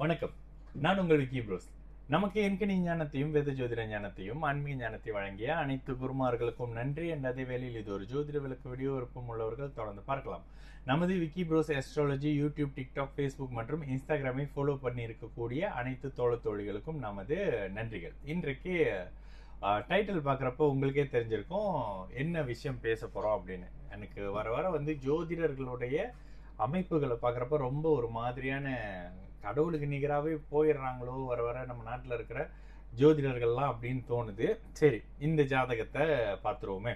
வணக்கம். நான் உங்கள் விக்கி ப்ரோஸ். நமக்கு என்கனி ஞானத்தையும் வேத ஜோதிட ஞானத்தையும் ஆன்மீக ஞானத்தை வழங்கிய அனைத்து குருமார்களுக்கும் நன்றி. என்ற அதே வேளையில் இது ஒரு ஜோதிட விளக்கு வீடியோ விருப்பம் உள்ளவர்கள் தொடர்ந்து பார்க்கலாம். நமது Vicky bros astrology YouTube TikTok Facebook மற்றும் இன்ஸ்டாகிராமை ஃபாலோ பண்ணி இருக்கக்கூடிய அனைத்து தோழ தோழிகளுக்கும் நமது நன்றிகள். இன்றைக்கு டைட்டில் பார்க்குறப்போ உங்களுக்கே தெரிஞ்சிருக்கும் என்ன விஷயம் பேச போகிறோம் அப்படின்னு. எனக்கு வர வர வந்து ஜோதிடர்களுடைய அமைப்புகளை பார்க்குறப்ப ரொம்ப ஒரு மாதிரியான கடவுளுக்கு நிகராகவே போயிடுறாங்களோ வர வர நம்ம நாட்டில் இருக்கிற ஜோதிடர்கள்லாம் அப்படின்னு தோணுது. சரி இந்த ஜாதகத்தை பார்த்துருவோமே.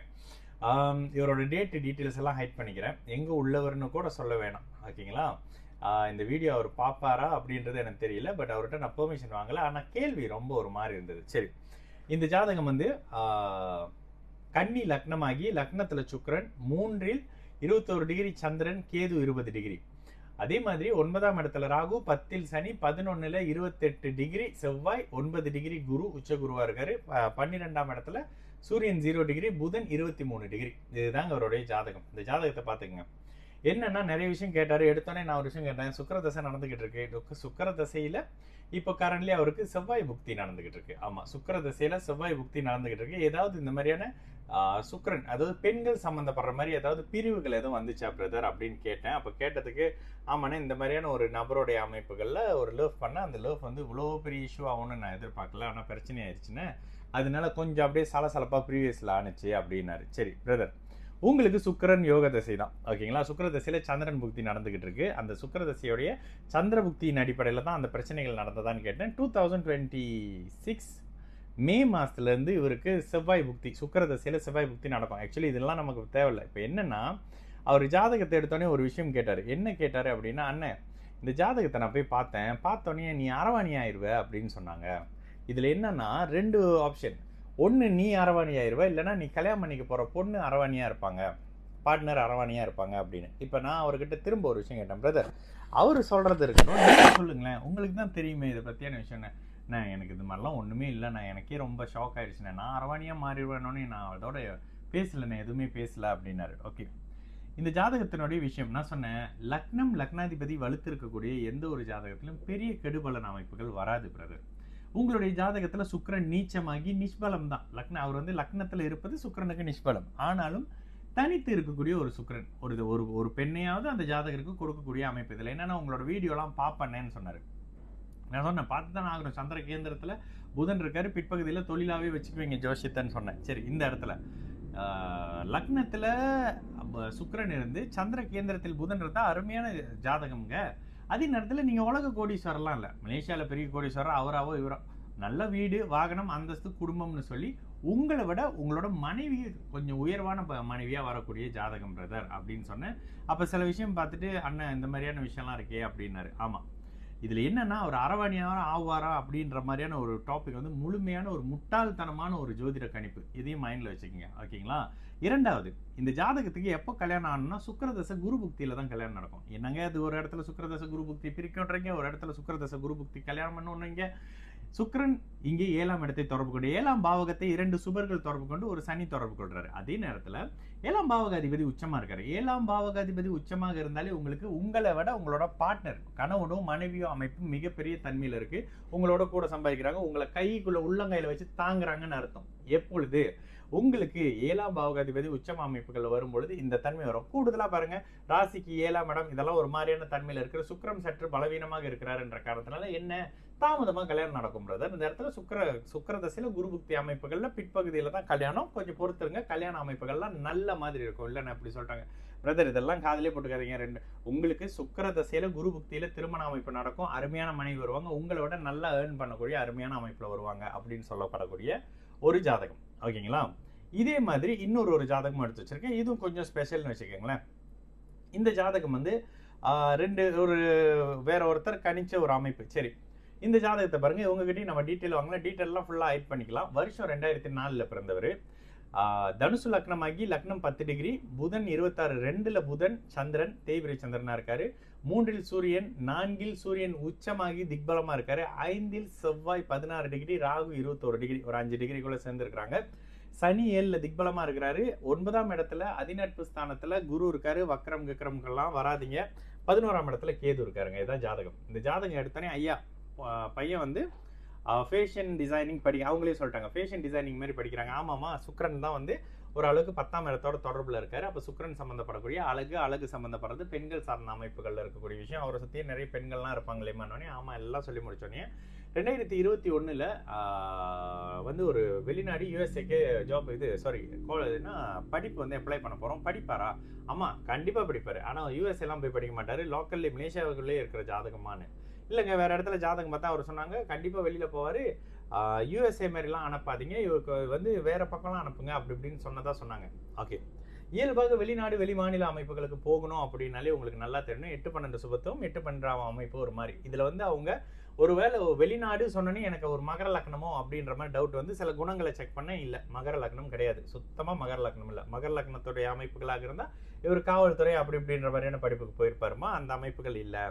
இவரோட டேட்டு டீட்டெயில்ஸ் எல்லாம் ஹைட் பண்ணிக்கிறேன். எங்கே உள்ளவர்னு கூட சொல்ல வேணாம். ஓகேங்களா? இந்த வீடியோ அவர் பார்ப்பாரா அப்படின்றது எனக்கு தெரியல. பட் அவர்கிட்ட நான் பெர்மிஷன் வாங்கலை. ஆனால் கேள்வி ரொம்ப ஒரு மாதிரி இருந்தது. சரி இந்த ஜாதகம் வந்து கன்னி லக்னமாகி லக்னத்தில் சுக்கரன் மூன்றில் இருபத்தோரு டிகிரி சந்திரன் கேது இருபது டிகிரி. அதே மாதிரி ஒன்பதாம் இடத்துல ராகு பத்தில் சனி பதினொன்னுல இருபத்தெட்டு டிகிரி செவ்வாய் ஒன்பது டிகிரி குரு உச்ச குருவா இருக்காரு பன்னிரெண்டாம் இடத்துல சூரியன் ஜீரோ டிகிரி புதன் இருபத்தி மூணு டிகிரி. இதுதாங்க அவருடைய ஜாதகம். இந்த ஜாதகத்தை பார்த்துக்கங்க. என்னன்னா நிறைய விஷயம் கேட்டார். எடுத்தோடனே நான் ஒரு விஷயம் கேட்டேன். சுக்கர தசை நடந்துகிட்டு இருக்கு சுக்கர தசையில இப்போ கரண்ட்லி அவருக்கு செவ்வாய் புக்தி நடந்துகிட்டு இருக்கு ஆமா சுக்கர தசையில செவ்வாய் புக்தி நடந்துகிட்டு இருக்கு ஏதாவது இந்த மாதிரியான சுக்கரன் அதாவது பெண்கள் சம்மந்தப்படுற மாதிரி ஏதாவது பிரிவுகள் எதுவும் வந்துச்சா பிரதர் அப்படின்னு கேட்டேன். அப்போ கேட்டதுக்கு ஆமாண்ணே இந்த மாதிரியான ஒரு நபருடைய அமைப்புகளில் ஒரு லவ் பண்ணால் அந்த லவ் வந்து இவ்வளோ பெரிய இஷ்யூ ஆகும்னு நான் எதிர்பார்க்கல. ஆனால் பிரச்சனை ஆயிடுச்சுன்னு. அதனால கொஞ்சம் அப்படியே சலசலப்பாக ப்ரீவியஸில் ஆணுச்சு அப்படின்னாரு. சரி பிரதர் உங்களுக்கு சுக்கிரன் யோக தசை தான். ஓகேங்களா? சுக்கர தசையில் சந்திரன் புக்தி நடந்துக்கிட்டு இருக்கு அந்த சுக்கர தசையுடைய சந்திர புக்தியின் அடிப்படையில் தான் அந்த பிரச்சனைகள் நடந்ததான்னு கேட்டேன். Two thousand twenty six May மாசத்துலேருந்து இவருக்கு செவ்வாய் புக்தி சுக்கர தசையில் செவ்வாய் புக்தி நடக்கும். ஆக்சுவலி இதெல்லாம் நமக்கு தேவையில்லை. இப்போ என்னென்னா அவர் ஜாதகத்தை எடுத்தோடனே ஒரு விஷயம் கேட்டார். என்ன கேட்டார் அப்படின்னா அண்ணன் இந்த ஜாதகத்தை நான் போய் பார்த்தேன். பார்த்தோன்னே நீ அரவாணி ஆயிருவ அப்படின்னு சொன்னாங்க. இதில் என்னென்னா ரெண்டு ஆப்ஷன் ஒன்று நீ அரவாணி ஆயிருவ இல்லைன்னா நீ கல்யாணம் பண்ணிக்க போகிற பொண்ணு அரவாணியாக இருப்பாங்க பார்ட்னர் அரவாணியாக இருப்பாங்க அப்படின்னு. இப்போ நான் அவர்கிட்ட திரும்ப ஒரு விஷயம் கேட்டேன் பிரதர் அவர் சொல்கிறது இருக்கணும். நீங்கள் சொல்லுங்களேன். உங்களுக்கு தான் தெரியுமே இதை பற்றியான விஷயம் நான் எனக்கு இது மாதிரிலாம் ஒன்றுமே இல்லை நான் எனக்கே ரொம்ப ஷாக் ஆயிடுச்சுண்ணே நான் அரவாணியாக மாறிடுவேனோன்னு நான் அதோட பேசலைண்ணே எதுவுமே பேசலை அப்படின்னாரு. ஓகே இந்த ஜாதகத்தினுடைய விஷயம் நான் சொன்னேன் லக்னம் லக்னாதிபதி வலுத்திருக்கக்கூடிய எந்த ஒரு ஜாதகத்திலும் பெரிய கெடுபலன் அமைப்புகள் வராது பிரதர் உங்களுடைய ஜாதகத்தில் சுக்கரன் நீச்சமாகி நிஷ்பலம் தான் லக்ன அவர் வந்து லக்னத்தில் இருப்பது சுக்கரனுக்கு நிஷ்பலம். ஆனாலும் தனித்து இருக்கக்கூடிய ஒரு சுக்கரன். ஒரு இது- ஒரு ஒரு பெண்ணையாவது அந்த ஜாதகருக்கு கொடுக்கக்கூடிய அமைப்பு இதில். என்னென்னா உங்களோட வீடியோலாம் பார்ப்பண்ணேன்னு சொன்னார். நான் சொன்னேன் பார்த்து தான் ஆகணும். சந்திர கேந்திரத்தில் புதன் இருக்காரு பிற்பகுதியில் தொழிலாகவே வச்சுக்குவீங்க ஜோஷித்தன்னு சொன்னேன். சரி இந்த இடத்துல. லக்னத்தில் சுக்கரன் இருந்து சந்திர கேந்திரத்தில் புதன் இருந்தால் அருமையான ஜாதகம்ங்க. அதே நேரத்தில் நீங்கள் உலக கோடீஸ்வரர்லாம் இல்லை மலேசியாவில் பெரிய கோடீஸ்வரர் அவராவோ இவரோ. நல்ல வீடு வாகனம் அந்தஸ்து குடும்பம்னு சொல்லி உங்களை விட உங்களோட மனைவி கொஞ்சம் உயர்வான ப- வரக்கூடிய ஜாதகம் பிரதர் அப்படின்னு சொன்னேன். அப்போ சில விஷயம் பார்த்துட்டு அண்ணன் இந்த மாதிரியான விஷயம்லாம் இருக்கே அப்படின்னாரு. ஆமாம் இதில் என்னன்னா ஒரு அரவாணியாரா ஆவாரா அப்படின்ற மாதிரியான ஒரு டாபிக் வந்து முழுமையான ஒரு முட்டாள்தனமான ஒரு ஜோதிட கணிப்பு. இதையும் மைண்டில் வச்சுக்கோங்க. ஓகேங்களா இரண்டாவது இந்த ஜாதகத்துக்கு எப்போ கல்யாணம் ஆகணும்னா சுக்கரதசை குரு புக்தியில் தான் கல்யாணம் நடக்கும். என்னங்க அது ஒரு இடத்துல சுக்கரதசை குரு புக்தி பிரிக்கன்றீங்க ஒரு இடத்துல சுக்கரதசை குரு புக்தி கல்யாணம் பண்ணணுங்க சுக்ரன் இங்கே ஏழாம் இடத்தை தொடர்பு கொண்டு ஏழாம் பாவகத்தை இரண்டு சுபர்கள் தொடர்பு கொண்டு ஒரு சனி தொடர்பு கொள்றாரு. அதே நேரத்தில் ஏழாம் பாவகாதிபதி உச்சமாக இருக்காரு. ஏழாம் பாவகாதிபதி உச்சமாக இருந்தாலே உங்களுக்கு உங்களை விட உங்களோட பார்ட்னர் கணவனும் மனைவியோ அமைப்பு மிகப்பெரிய தன்மையில் இருக்கு. உங்களோட கூட சம்பாதிக்கிறாங்க உங்களை கைக்குள்ள உள்ளங்கையில் வச்சு தாங்குறாங்கன்னு அர்த்தம். எப்பொழுது? உங்களுக்கு ஏழாம் பாவகாதிபதி உச்சம் அமைப்புகள் வரும்பொழுது இந்த தன்மை வரும். கூடுதலாக பாருங்க ராசிக்கு ஏழாம் இடம் இதெல்லாம் ஒரு மாதிரியான தன்மையில் இருக்கிற சுக்கரம் சற்று பலவீனமாக இருக்கிறாருன்ற காரணத்தினால என்ன? தாமதமாக கல்யாணம் நடக்கும் பிரதர் இந்த இடத்துல சுக்கிர சுக்கர தசையில் குரு புக்தி அமைப்புகளில் பிற்பகுதியில் தான் கல்யாணம். கொஞ்சம் பொறுத்துருங்க. கல்யாண அமைப்புகள்லாம் நல்ல மாதிரி இருக்கும். இல்லைன்னு அப்படி சொல்லிட்டாங்க. பிரதர் இதெல்லாம் காதலே போட்டுக்காதீங்க. ரெண்டு உங்களுக்கு சுக்கிர தசையில் குரு புக்தியில திருமண அமைப்பு நடக்கும். அருமையான மனைவி வருவாங்க. உங்களை விட நல்லா ஏர்ன் பண்ணக்கூடிய அருமையான அமைப்பில் வருவாங்க அப்படின்னு சொல்லப்படக்கூடிய ஒரு ஜாதகம். ஓகேங்களா? இதே மாதிரி இன்னொரு ஒரு ஜாதகம் எடுத்து வச்சுருக்கேன். இதுவும் கொஞ்சம் ஸ்பெஷல்னு வச்சுக்கோங்களேன். இந்த ஜாதகம் வந்து ரெண்டு ஒரு வேற ஒருத்தர் கணிச்ச ஒரு அமைப்பு. சரி. இந்த ஜாதகத்தை பாருங்க. இவங்ககிட்டயும் நம்ம டீட்டெயில் வாங்கலாம். டீட்டெயிலாம் ஃபுல்லாக ஹைட் பண்ணிக்கலாம். வருஷம் ரெண்டாயிரத்தி நாலில் பிறந்தவர் தனுசு லக்னமாகி லக்னம் பத்து டிகிரி புதன் இருபத்தாறு ரெண்டில் புதன் சந்திரன் தேய்பிரை சந்திரனா இருக்கார். மூன்றில் சூரியன் நான்கில் சூரியன் உச்சமாகி திக்பலமாக இருக்கார். ஐந்தில் செவ்வாய் பதினாறு டிகிரி ராகு இருபத்தோரு டிகிரி ஒரு அஞ்சு டிகிரிக்குள்ளே சேர்ந்துருக்காங்க சனி ஏழில் திக்பலமாக இருக்கிறாரு. ஒன்பதாம் இடத்துல அதிநட்பு ஸ்தானத்தில் குரு இருக்காரு. வக்ரம் கிக்ரம்கெல்லாம் வராதீங்க. பதினோராம் இடத்துல கேது இருக்காருங்க. இதுதான் ஜாதகம். இந்த ஜாதகம் எடுத்தோன்னே ஐயா பையன் வந்து ஃபேஷன் டிசைனிங் படி அவங்களே சொல்லிட்டாங்க ஃபேஷன் டிசைனிங் மாதிரி படிக்கிறாங்க. ஆமாம்மா சுக்ரன் தான் வந்து ஒரு அளவுக்கு பத்தாம் இடத்தோட தொடர்பில் இருக்கார். அப்போ சுக்ரன் சம்மந்தப்படக்கூடிய அழகு அழகு சம்மந்தப்படுறது பெண்கள் சார்ந்த அமைப்புகளில் இருக்கக்கூடிய விஷயம். அவரை சுற்றி நிறைய பெண்கள்லாம் இருப்பாங்களேமானோடனே ஆமாம் எல்லாம் சொல்லி முடிச்சோடனே ரெண்டாயிரத்தி இருபத்தி ஒன்றில் வந்து ஒரு வெளிநாடு யூஎஸ்ஏக்கு ஜாப் இது சாரி கோனா படிப்பு வந்து அப்ளை பண்ண போகிறோம் படிப்பாரா? ஆமாம் கண்டிப்பாக படிப்பார். ஆனால் யூஎஸ்ஏலாம் போய் படிக்க மாட்டார். லோக்கல்லே மலேசியாவுக்குள்ளே இருக்கிற ஜாதகமானு இல்லைங்க வேற இடத்துல ஜாதகம் பார்த்தா அவர் சொன்னாங்க கண்டிப்பாக வெளியில் போவார். யூஎஸ்ஏ மாதிரிலாம் அனுப்பாதீங்க. இவருக்கு வந்து வேற பக்கம்லாம் அனுப்புங்க அப்படி இப்படின்னு சொன்னதா சொன்னாங்க. ஓகே. இயல்பாக வெளிநாடு வெளி மாநில அமைப்புகளுக்கு போகணும் அப்படின்னாலே உங்களுக்கு நல்லா தெரியணும் எட்டு பன்னெண்டு சுபத்துவம் எட்டு பன்னெண்டாம் அமைப்பு ஒரு மாதிரி. இதில் வந்து அவங்க ஒருவேளை வெளிநாடு சொன்னோன்னே எனக்கு ஒரு மகர லக்னமோ அப்படின்ற மாதிரி டவுட் வந்து சில குணங்களை செக் பண்ண இல்லை. மகர லக்னம் கிடையாது. சுத்தமாக மகர லக்னம் இல்லை. மகர லக்னத்துடைய அமைப்புகளாக இருந்தால் இவர் காவல்துறை அப்படி இப்படின்ற மாதிரியான படிப்புக்கு போயிருப்பாருமா? அந்த அமைப்புகள் இல்லை.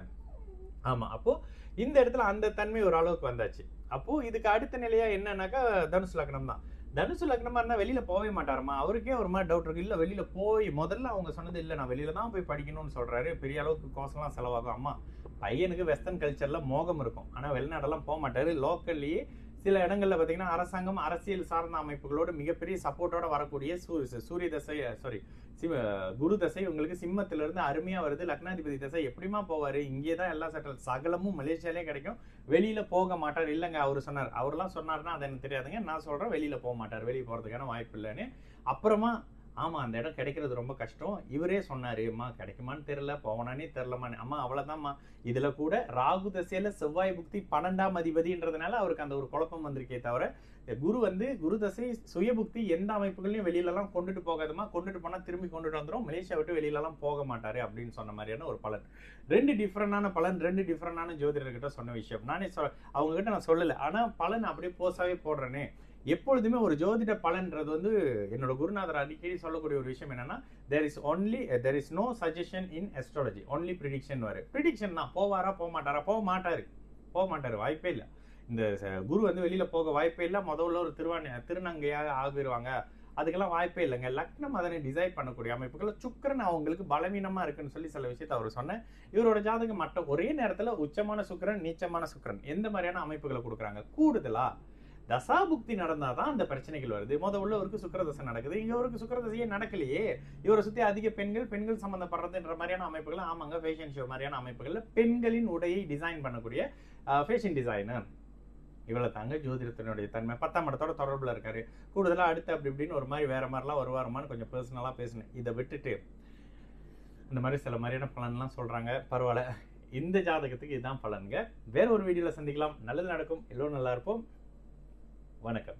ஆமா அப்போ இந்த இடத்துல அந்த தன்மை ஒரு அளவுக்கு வந்தாச்சு. அப்போ இதுக்கு அடுத்த நிலையா என்னன்னாக்கா தனுசு லக்னம் தான். தனுசு லக்னமா இருந்தா வெளியில போகவே மாட்டாருமா? அவருக்கே ஒரு மாதிரி டவுட் இருக்கு. இல்ல வெளியில போய் முதல்ல அவங்க சொன்னது இல்ல நான் வெளியில தான் போய் படிக்கணும்னு சொல்றாரு. பெரிய அளவுக்கு கோசம்லாம் செலவாகும். அம்மா பையனுக்கு வெஸ்டர்ன் கல்ச்சர்ல மோகம் இருக்கும். ஆனா வெளிநாடெல்லாம் போக மாட்டாரு. லோக்கல்லயே சில இடங்களில் பார்த்தீங்கன்னா அரசாங்கம் அரசியல் சார்ந்த அமைப்புகளோட மிகப்பெரிய சப்போர்ட்டோட வரக்கூடிய சூரிய சூரிய தசை சாரி சிவ குரு தசை உங்களுக்கு சிம்மத்திலிருந்து அருமையாக வருது. லக்னாதிபதி தசை எப்படிமா போவார்? இங்கே தான் எல்லா சட்டல் சகலமும் மலேசியாலே கிடைக்கும். வெளியில் போக மாட்டார். இல்லைங்க அவர் சொன்னார். அவர்லாம் சொன்னார்னா அது எனக்கு தெரியாதுங்க. நான் சொல்கிறேன் வெளியில் போக மாட்டார். வெளியே போகிறதுக்கான வாய்ப்பு இல்லைன்னு. அப்புறமா ஆமாம் அந்த இடம் கிடைக்கிறது ரொம்ப கஷ்டம். இவரே சொன்னாரு அம்மா கிடைக்குமான்னு தெரில போவனானே தெரியலமான்னு அம்மா அவ்வளோதாம்மா இதில் கூட ராகு தசையில் செவ்வாய் புக்தி பன்னெண்டாம் அதிபதின்றதுனால அவருக்கு அந்த ஒரு குழப்பம் வந்திருக்கே தவிர குரு வந்து குரு தசை சுயபுக்தி எந்த அமைப்புகளையும் வெளியிலலாம் கொண்டுட்டு போகாதமா கொண்டுட்டு போனால் திரும்பி கொண்டுட்டு வந்துடும் மலேசியா விட்டு வெளியிலலாம் போக மாட்டார் அப்படின்னு சொன்ன மாதிரியான ஒரு பலன். ரெண்டு டிஃப்ரெண்டான பலன் ரெண்டு டிஃப்ரெண்டான ஜோதிடர்கிட்ட சொன்ன விஷயம். நானே சொ அவங்ககிட்ட நான் சொல்லலை. ஆனால் பலன் அப்படியே போஸாகவே போடுறேனே. எப்பொழுதுமே ஒரு ஜோதிட பலன்றது வந்து என்னோட குருநாதர் அடிக்கடி சொல்லக்கூடிய ஒரு விஷயம் என்னன்னா there is only there is no suggestion in astrology. Only prediction வரு. ப்ரிடிக்ஷன் தான். போவாரா போக மாட்டாரா போக மாட்டாரு போக மாட்டாரு வாய்ப்பே இல்லை. இந்த ச- குரு வந்து வெளியில போக வாய்ப்பே இல்லை. முதல்ல ஒரு திருவாணி திருநங்கையாக ஆகிடுவாங்க அதுக்கெல்லாம் வாய்ப்பே இல்லைங்க. லக்னம் அதனை டிசைட் பண்ணக்கூடிய அமைப்புகள் சுக்கிரன் அவங்களுக்கு பலவீனமா இருக்குன்னு சொல்லி சில விஷயத்தை அவர் சொன்னேன் இவரோட ஜாதகம் மற்ற ஒரே நேரத்துல உச்சமான சுக்கரன் நீச்சமான சுக்கரன். எந்த மாதிரியான அமைப்புகளை கொடுக்குறாங்க? கூடுதலா தசாபுக்தி நடந்தால் தான் அந்த பிரச்சனைகள் வருது. மொதல் உள்ளவருக்கு சுக்கரதசை நடக்குது. இங்கே அவருக்கு சுக்கரதசையே நடக்கலையே. இவரை சுற்றி அதிக பெண்கள் பெண்கள் சம்மந்தப்படுறதுன்ற மாதிரியான அமைப்புகள் ஆமாங்க ஃபேஷன் ஷோ மாதிரியான அமைப்புகளில் பெண்களின் உடையை டிசைன் பண்ணக்கூடிய ஃபேஷன் டிசைனர் இவ்வளோ தாங்க ஜோதிடத்தினுடைய தன்மை. பத்தாம் இடத்தோட தொடர்பில் இருக்காரு. கூடுதலாக அடுத்து அப்படி இப்படின்னு ஒரு மாதிரி வேற மாதிரிலாம் வருவாருமான்னு கொஞ்சம் பர்சனலாக பேசினேன். இதை விட்டுட்டு இந்த மாதிரி சில மாதிரியான பலன்லாம் சொல்கிறாங்க பரவாயில்ல. இந்த ஜாதகத்துக்கு இதுதான் பலனுங்க. வேற ஒரு வீடியோவில் சந்திக்கலாம். நல்லது நடக்கும். எல்லோரும் நல்லா இருப்போம். வணக்கம்.